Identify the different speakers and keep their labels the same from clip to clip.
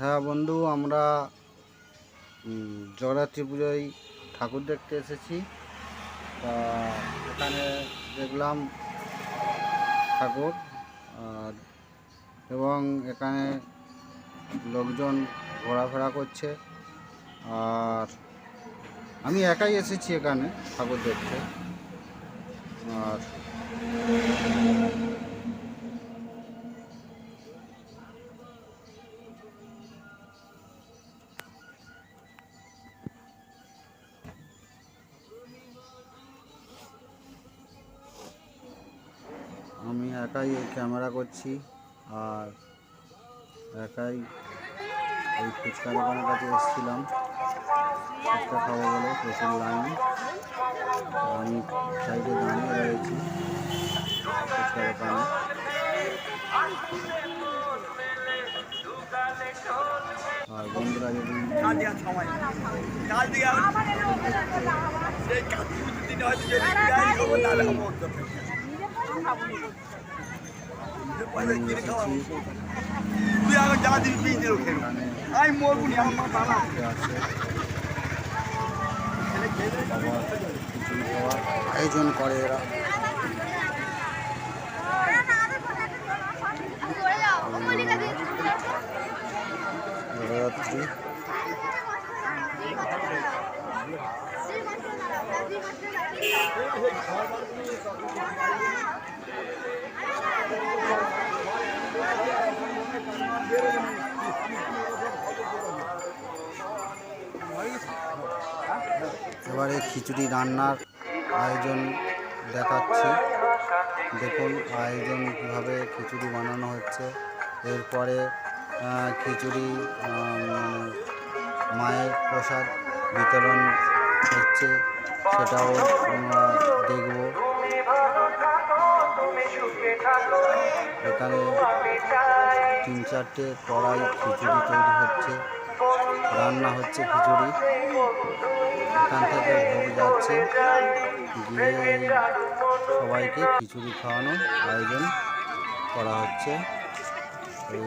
Speaker 1: হ্যাঁ বন্ধু, আমরা জগদ্ধাত্রী পুজোয় ঠাকুর দেখতে এসেছি। তা এখানে দেখলাম ঠাকুর, আর এবং এখানে লোকজন ঘোরাফেরা করছে। আর আমি একাই এসেছি এখানে ঠাকুর দেখতে। আর আমি একাই এই ক্যামেরা করছি আর একাই এই ফুচকা দোকানের কাছে এসেছিলাম ফুচকা খাব বলে প্রচুর লাইন আমি সাইডে দাঁড়িয়ে রয়েছি ফুচকা দোকানে আর বন্ধুরা যদি
Speaker 2: সময় চাল দিয়ে সেই কাতি পুজোর হয়তো যদি তুই আগে যা দিবি পিস দিল
Speaker 1: এখানে
Speaker 2: আমি মরবো নি আমার মা বাবা
Speaker 1: আছে খাবার খিচুড়ি খাওয়ার আয়োজন করে এরা। জগদ্ধাত্রী এবারে খিচুড়ি রান্নার আয়োজন দেখাচ্ছি। দেখুন আয়োজন কীভাবে খিচুড়ি বানানো হচ্ছে। এরপরে খিচুড়ি মায়ের প্রসাদ বিতরণ হচ্ছে। সেটাও দেখব। এখানে তিন চারটে কড়াই খিচুড়ি তৈরি হচ্ছে। রান্না হচ্ছে খিচুড়ি। এখান থেকে ভোগ যাচ্ছে। গিয়ে সবাইকে খিচুড়ি খাওয়ানোর আয়োজন করা হচ্ছে। এই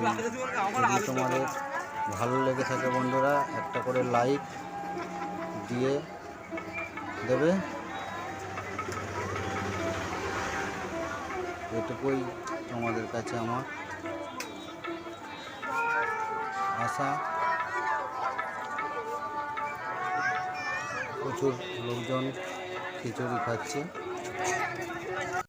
Speaker 1: যদি তোমাদের ভালো লেগে থাকে বন্ধুরা, একটা করে লাইক দিয়ে দেবে। এটুকুই তোমাদের কাছে আমার। আশা প্রচুর লোকজন খিচুড়ি খাচ্ছে।